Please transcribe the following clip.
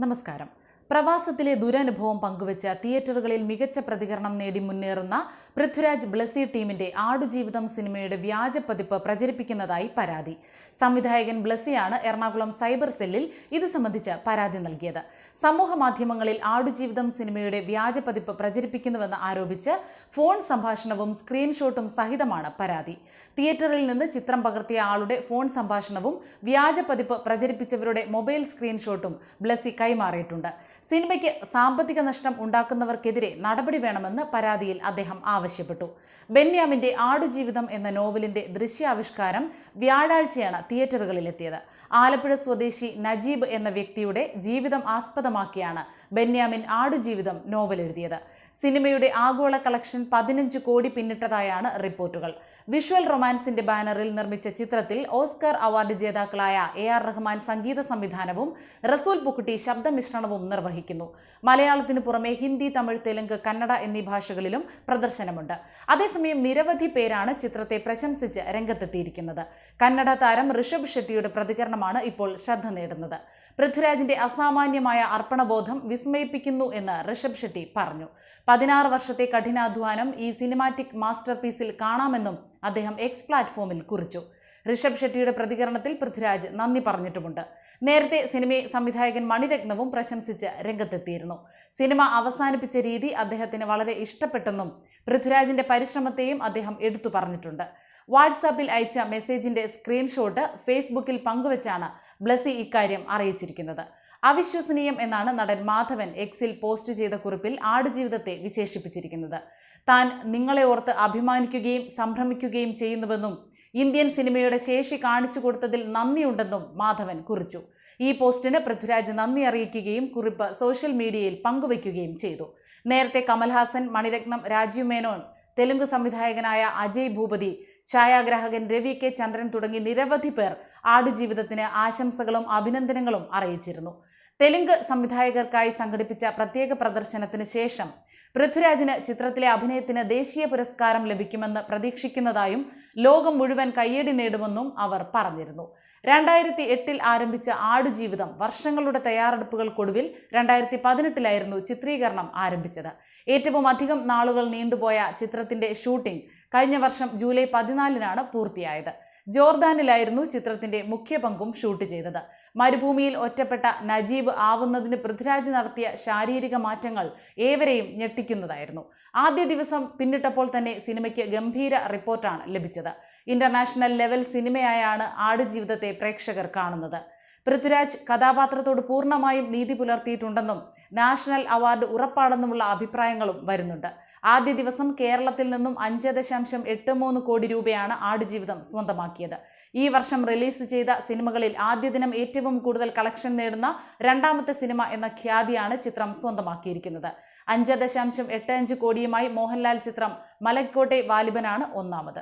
നമസ്കാരം പ്രവാസത്തിലെ ദുരനുഭവം പങ്കുവച്ച് തിയേറ്ററുകളിൽ മികച്ച പ്രതികരണം നേടി മുന്നേറുന്ന പൃഥ്വിരാജ് ബ്ലസി ടീമിന്റെ ആടുജീവിതം സിനിമയുടെ വ്യാജ പതിപ്പ് പ്രചരിപ്പിക്കുന്നതായി പരാതി. സംവിധായകൻ ബ്ലസിയാണ് എറണാകുളം സൈബർ സെല്ലിൽ ഇത് സംബന്ധിച്ച് പരാതി നൽകിയത്. സമൂഹ മാധ്യമങ്ങളിൽ ആടുജീവിതം സിനിമയുടെ വ്യാജ പതിപ്പ് പ്രചരിപ്പിക്കുന്നുവെന്ന് ആരോപിച്ച് ഫോൺ സംഭാഷണവും സ്ക്രീൻഷോട്ടും സഹിതമാണ് പരാതി. തിയേറ്ററിൽ നിന്ന് ചിത്രം പകർത്തിയ ആളുടെ ഫോൺ സംഭാഷണവും വ്യാജ പതിപ്പ് പ്രചരിപ്പിച്ചവരുടെ മൊബൈൽ സ്ക്രീൻഷോട്ടും ബ്ലസി കൈമാറിയിട്ടുണ്ട്. സിനിമയ്ക്ക് സാമ്പത്തിക നഷ്ടം ഉണ്ടാക്കുന്നവർക്കെതിരെ നടപടി വേണമെന്ന് പരാതിയിൽ അദ്ദേഹം ആവശ്യപ്പെട്ടു. ബെന്യാമിന്റെ ആടുജീവിതം എന്ന നോവലിന്റെ ദൃശ്യാവിഷ്കാരം വ്യാഴാഴ്ചയാണ് തിയേറ്ററുകളിലെത്തിയത്. ആലപ്പുഴ സ്വദേശി നജീബ് എന്ന വ്യക്തിയുടെ ജീവിതം ആസ്പദമാക്കിയാണ് ബെന്യാമിൻ ആടുജീവിതം നോവൽ എഴുതിയത് സിനിമയുടെ ആഗോള കളക്ഷൻ പതിനഞ്ച് കോടി പിന്നിട്ടതായാണ് റിപ്പോർട്ടുകൾ. വിഷ്വൽ റൊമാൻസിന്റെ ബാനറിൽ നിർമ്മിച്ച ചിത്രത്തിൽ ഓസ്കർ അവാർഡ് ജേതാക്കളായ എ ആർ റഹ്മാൻ സംഗീത സംവിധാനവും റസൂൽ പുക്കുട്ടി ശബ്ദമിശ്രണവും നിർവഹിക്കുന്നു. മലയാളത്തിന് പുറമെ ഹിന്ദി തമിഴ് തെലുങ്ക് കന്നഡ എന്നീ ഭാഷകളിലും പ്രദർശനമുണ്ട്. അതേസമയം നിരവധി പേരാണ് ചിത്രത്തെ പ്രശംസിച്ച് രംഗത്തെത്തിയിരിക്കുന്നത്. കന്നഡ താരം ഋഷഭ് ഷെട്ടിയുടെ പ്രതികരണമാണ് ഇപ്പോൾ ശ്രദ്ധ നേടുന്നത്. പൃഥ്വിരാജിന്റെ അസാമാന്യമായ അർപ്പണബോധം വിസ്മയിപ്പിക്കുന്നു എന്ന് ഋഷഭ് ഷെട്ടി പറഞ്ഞു. പതിനാറ് വർഷത്തെ കഠിനാധ്വാനം ഈ സിനിമാറ്റിക് മാസ്റ്റർ പീസിൽ കാണാമെന്നും അദ്ദേഹം എക്സ് പ്ലാറ്റ്ഫോമിൽ കുറിച്ചു. ഋഷഭ് ഷെട്ടിയുടെ പ്രതികരണത്തിൽ പൃഥ്വിരാജ് നന്ദി പറഞ്ഞിട്ടുമുണ്ട്. നേരത്തെ സിനിമയെ സംവിധായകൻ മണിരത്നവും പ്രശംസിച്ച് രംഗത്തെത്തിയിരുന്നു. സിനിമ അവസാനിപ്പിച്ച രീതി അദ്ദേഹത്തിന് വളരെ ഇഷ്ടപ്പെട്ടെന്നും പൃഥ്വിരാജിന്റെ പരിശ്രമത്തെയും അദ്ദേഹം എടുത്തു പറഞ്ഞിട്ടുണ്ട്. വാട്സാപ്പിൽ അയച്ച മെസ്സേജിന്റെ സ്ക്രീൻഷോട്ട് ഫേസ്ബുക്കിൽ പങ്കുവച്ചാണ് ബ്ലസി ഇക്കാര്യം അറിയിച്ചിരിക്കുന്നത്. അവിശ്വസനീയം എന്നാണ് നടൻ മാധവൻ എക്സിൽ പോസ്റ്റ് ചെയ്ത കുറിപ്പിൽ ആടുജീവിതത്തെ വിശേഷിപ്പിച്ചിരിക്കുന്നത്. താൻ നിങ്ങളെ ഓർത്ത് അഭിമാനിക്കുകയും സംഭ്രമിക്കുകയും ചെയ്യുന്നുവെന്നും ഇന്ത്യൻ സിനിമയുടെ ശേഷി കാണിച്ചു കൊടുത്തതിൽ നന്ദിയുണ്ടെന്നും മാധവൻ കുറിച്ചു. ഈ പോസ്റ്റിന് പൃഥ്വിരാജ് നന്ദി അറിയിക്കുകയും കുറിപ്പ് സോഷ്യൽ മീഡിയയിൽ പങ്കുവയ്ക്കുകയും ചെയ്തു. നേരത്തെ കമൽഹാസൻ മണിരത്നം രാജീവ് മേനോൻ തെലുങ്ക് സംവിധായകനായ അജയ് ഭൂപതി ഛായാഗ്രാഹകൻ രവി കെ ചന്ദ്രൻ തുടങ്ങി നിരവധി പേർ ആടുജീവിതത്തിന് ആശംസകളും അഭിനന്ദനങ്ങളും അറിയിച്ചിരുന്നു. തെലുങ്ക് സംവിധായകർക്കായി സംഘടിപ്പിച്ച പ്രത്യേക പ്രദർശനത്തിന് ശേഷം പൃഥ്വിരാജിന് ചിത്രത്തിലെ അഭിനയത്തിന് ദേശീയ പുരസ്കാരം ലഭിക്കുമെന്ന് പ്രതീക്ഷിക്കുന്നതായും ലോകം മുഴുവൻ കയ്യടി നേടുമെന്നും അവർ പറഞ്ഞിരുന്നു. രണ്ടായിരത്തി എട്ടിൽ ആരംഭിച്ച ആടുജീവിതം വർഷങ്ങളുടെ തയ്യാറെടുപ്പുകൾക്കൊടുവിൽ രണ്ടായിരത്തി പതിനെട്ടിലായിരുന്നു ചിത്രീകരണം ആരംഭിച്ചത്. ഏറ്റവും അധികം നാളുകൾ നീണ്ടുപോയ ചിത്രത്തിന്റെ ഷൂട്ടിംഗ് കഴിഞ്ഞ വർഷം ജൂലൈ പതിനാലിനാണ് പൂർത്തിയായത്. ജോർദാനിലായിരുന്നു ചിത്രത്തിന്റെ മുഖ്യ പങ്കും ഷൂട്ട് ചെയ്തത്. മരുഭൂമിയിൽ ഒറ്റപ്പെട്ട നജീബ് ആവുന്നതിന് പൃഥ്വിരാജ് നടത്തിയ ശാരീരിക മാറ്റങ്ങൾ ഏവരെയും ഞെട്ടിക്കുന്നതായിരുന്നു. ആദ്യ ദിവസം പിന്നിട്ടപ്പോൾ തന്നെ സിനിമയ്ക്ക് ഗംഭീര റിപ്പോർട്ടാണ് ലഭിച്ചത്. ഇന്റർനാഷണൽ ലെവൽ സിനിമയായാണ് ആടുജീവിതത്തെ പ്രേക്ഷകർ കാണുന്നത്. പൃഥ്വിരാജ് കഥാപാത്രത്തോട് പൂർണമായും നീതി പുലർത്തിയിട്ടുണ്ടെന്നും നാഷണൽ അവാർഡ് ഉറപ്പാണെന്നുമുള്ള അഭിപ്രായങ്ങളും വരുന്നുണ്ട്. ആദ്യ ദിവസം കേരളത്തിൽ നിന്നും അഞ്ച് ദശാംശം എട്ട് മൂന്ന് കോടി രൂപയാണ് ആടുജീവിതം സ്വന്തമാക്കിയത്. ഈ വർഷം റിലീസ് ചെയ്ത സിനിമകളിൽ ആദ്യ ദിനം ഏറ്റവും കൂടുതൽ കളക്ഷൻ നേടുന്ന രണ്ടാമത്തെ സിനിമ എന്ന ഖ്യാതിയാണ് ചിത്രം സ്വന്തമാക്കിയിരിക്കുന്നത്. അഞ്ച് ദശാംശം എട്ട് അഞ്ച് കോടിയുമായി മോഹൻലാൽ ചിത്രം മലക്കോട്ടെ വാലിബനാണ് ഒന്നാമത്.